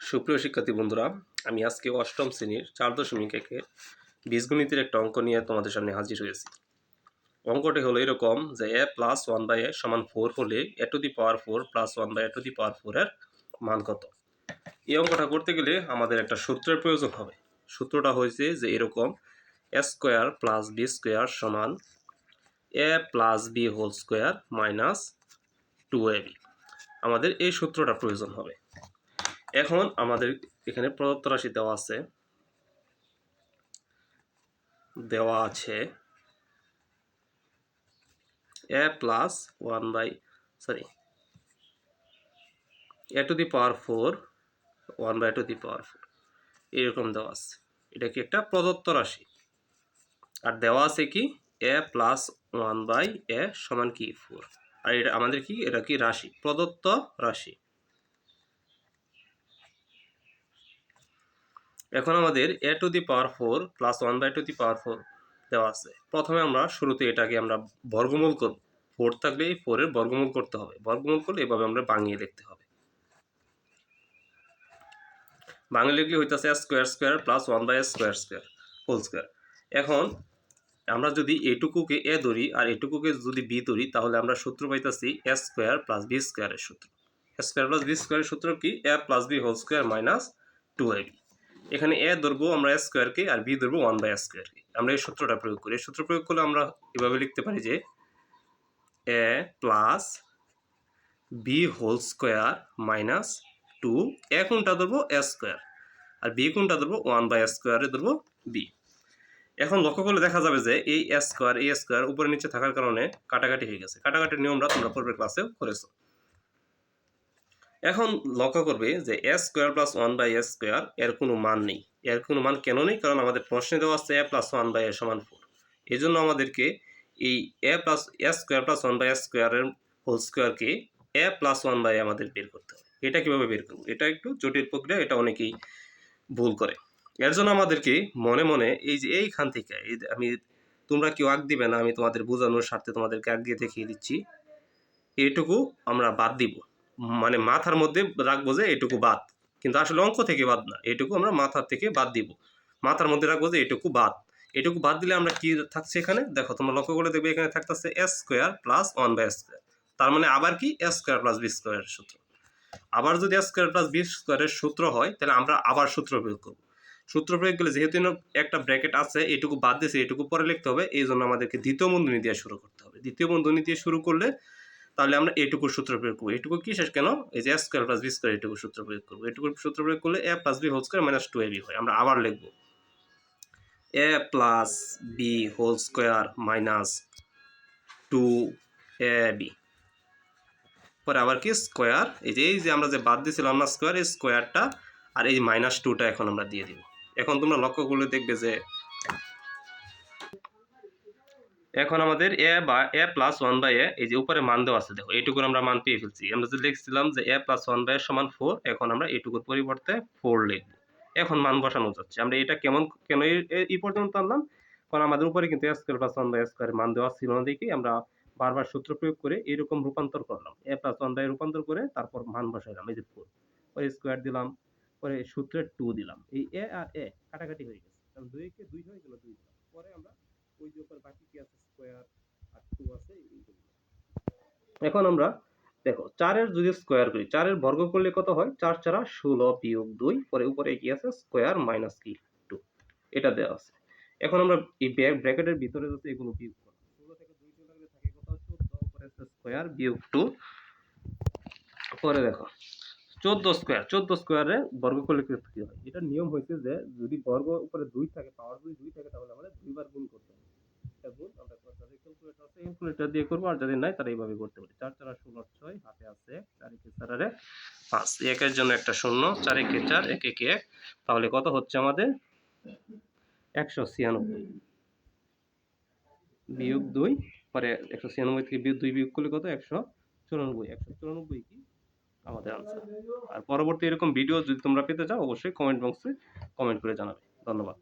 সুপ্রিয় শিক্ষার্থী বন্ধুরা, আমি আজকে অষ্টম শ্রেণির চার দশমিক একে বীজগণিতের একটা অঙ্ক নিয়ে তোমাদের সামনে হাজির হয়েছি। অঙ্কটি হলো এরকম যে a plus one by a সমান ফোর হলে a to the power four plus one by a to the power ফোরের মান কত? এই অঙ্কটা করতে গেলে আমাদের একটা সূত্রের প্রয়োজন হবে। সূত্রটা হয়েছে যে এরকম a square plus b square সমান a plus b whole square minus two a b আমাদের এই সূত্রটা প্রয়োজন হবে। এখন আমাদের এখানে প্রদত্ত রাশি দেওয়া আছে। দেওয়া আছে a plus one by sorry a to the power four one by to the power four এরকম দেওয়া আছে। এটা কি একটা প্রদত্ত রাশি? আর দেওয়া আছে কি? A plus one by a সমান কি? ফোর আর এটা আমাদের কি? এটা কি রাশি? প্রদত্ত রাশি। এখন আমাদের a to the power four plus one by to the power four দেওয়া আছে। প্রথমে আমরা শুরুতে এটাকে আমরা বর্গমূল করব। ফোর থাকলে এই ফোরের বর্গমূল করতে হবে। বর্গমূল করলে এভাবে আমরা বাঙিয়ে লিখতে হবে। বাংলা লিখলে হইতেছে square square plus one by square square whole square এখন আমরা যদি এটুকুকে এ ধরি আর এটুকুকে যদি বি ধরি, তাহলে আমরা সূত্র পাইতেছি এ স্কোয়ার প্লাস বি স্কোয়ারের সূত্র। স্কোয়ার প্লাস বি স্কোয়ারের সূত্র কি? A plus b whole square minus two a b এখানে এ ধরবো আমরা স্কোয়ারকে আর বি ধরবো ওয়ান বাই স্কোয়ারকে আমরা এই সূত্রটা প্রয়োগ করি। এই সূত্র প্রয়োগ করলে আমরা এভাবে লিখতে পারি যে a plus b whole square minus two a কোনটা ধরবো এ স্কোয়ার আর বি কোনটা ধরবো ওয়ান বাই স্কোয়ারে ধরবো বি এখন লক্ষ্য করলে দেখা যাবে যে এই এ স্কোয়ার এই স্কোয়ার উপরে নিচে থাকার কারণে কাটাকাটি হয়ে গেছে। কাটাকাটির নিয়মটা তোমরা পূর্বের ক্লাসেও করেছ। এখন লক্ষ্য করবে যে a square plus one by a square এর কোনো মান নেই। এর কোনো মান কেন নেই? কারণ আমাদের প্রশ্নে দেওয়া আছে a plus one by a সমান ফোর এই জন্য আমাদেরকে এই a plus s square plus one by a স্কোয়ারের হোল স্কোয়ারকে এ প্লাস ওয়ান বাই আমাদের বের করতে হবে। এটা কীভাবে বের করব? এটা একটু জটিল প্রক্রিয়া, এটা অনেকেই ভুল করে। এর জন্য আমাদেরকে মনে মনে এই যে এইখান থেকে, এই আমি, তোমরা কেউ আগ দিবে না, আমি তোমাদের বোঝানোর স্বার্থে তোমাদেরকে আগ দিয়ে দেখিয়ে দিচ্ছি। এইটুকু আমরা বাদ দিব। মানে মাথার মধ্যে রাখব যে এটুকু বাদ। কিন্তু আসলে অঙ্ক থেকে বাদ না, এটুকু আমরা মাথার থেকে বাদ দিব। মাথার মধ্যে রাখব যে এটুকু বাদ। এটুকু বাদ দিলে আমরা কি থাকছে এখানে? দেখো, তোমরা লক্ষ্য করে দেখবে এখানে থাকতেছে s square plus one by square তার মানে আবার কি? এস স্কোয়ার প্লাস বি স্কোয়ারের সূত্র। আবার যদি এস স্কোয়ার প্লাস বি স্কোয়ারের সূত্র হয়, তাহলে আমরা আবার সূত্র প্রয়োগ করব। সূত্র প্রয়োগ করলে যেহেতু একটা ব্র্যাকেট আছে, এটুকু বাদ দিয়েছে, এটুকু পরে লিখতে হবে এই জন্য আমাদেরকে দ্বিতীয় বন্ধনী দিয়ে শুরু করতে হবে। দ্বিতীয় বন্ধনী দিয়ে শুরু করলে তাহলে আমরা এটুকু সূত্র প্রয়োগ করব। এটুকু কি শেষ কেন? এই যে স্কোয়ার প্লাস বি স্কোয়ার এটুকু সূত্র প্রয়োগ করব। এটুকু সূত্র প্রয়োগ করলে a plus b whole square minus two a b হয়। আমরা আবার লিখব। A plus b whole square minus two a b পরে আবার কি? স্কোয়ার এই যে এই যে আমরা যে বাদ দিয়েছিলাম না স্কোয়ার এই স্কোয়ারটা আর এই মাইনাস টুটা এখন আমরা দিয়ে দিব। এখন তোমরা লক্ষ্য করলে দেখবে যে এখন আমাদের এ বা a plus one by a এই যে উপরে মান দেওয়া আছে, দেখো, এইটুকুর আমরা মান পেয়ে ফেলছি। আমরা যে লিখছিলাম যে এ প্লাস ওয়ান বাই সমান ফোর এখন আমরা এইটুকুর পরিবর্তে ফোর লিখব। এখন মান বসানো যাচ্ছে। আমরা এটা কেমন, কেন এই পর্যন্ত আনলাম? কারণ আমাদের উপরে কিন্তু square plus one by square মান দেওয়া ছিল না দেখি আমরা বারবার সূত্র প্রয়োগ করে এইরকম রূপান্তর করলাম। এ প্লাস ওয়ান বাই রূপান্তর করে তারপর মান বসাইলাম, এই যে ফোর পরে স্কোয়ার দিলাম, পরে সূত্রের টু দিলাম। এই এ আর এ কাটাকাটি হয়ে গেছে। কারণ দুইকে দুই হয়ে গেল, দুই পরে আমরা এখন আমরা দেখো, চারের যদি স্কোয়ার করি, চারের বর্গ করলে কত হয়? চার চারা ষোলো বিয়োগ দুই, পরে উপরে কি আছে? স্কোয়ার মাইনাস কি? টু এটা দেওয়া আছে। এখন আমরা এই ব্র্যাকেটের ভিতরে যাতে এগুলো বিয়োগ উপরে স্কোয়ার বিয়োগ টু পরে দেখো, চোদ্দ স্কোয়ার চোদ্দ স্কোয়ারে বর্গ করলে কি হয়? এটা নিয়ম হয়েছে যে যদি বর্গ উপরে দুই থাকে পাওয়ার দুই দুই থাকে, তাহলে আমাদের দুইবার গুণ করতে হবে। এটা গুণ আমরা ক্যালকুলেটর আছে ক্যালকুলেটর দিয়ে করব, আর যদি নাই তারা এইভাবে করতে পারি। চার চার ষোলো ছয় হাতে আছে চার একে চারে পাঁচ। একের জন্য একটা শূন্য চার একে চার, এক একে এক। তাহলে কত হচ্ছে আমাদের? একশো ছিয়ানব্বই। বিয়োগ দুই, পরে একশো ছিয়ানব্বই থেকে বিয়োগ দুই বিয়োগ করলে কত? একশো চুরানব্বই। একশো চুরানব্বই কি? আমাদের আনসার আর পরবর্তী এরকম ভিডিও যদি তোমরা পেতে চাও, অবশ্যই কমেন্ট বক্সে কমেন্ট করে জানাবে। ধন্যবাদ।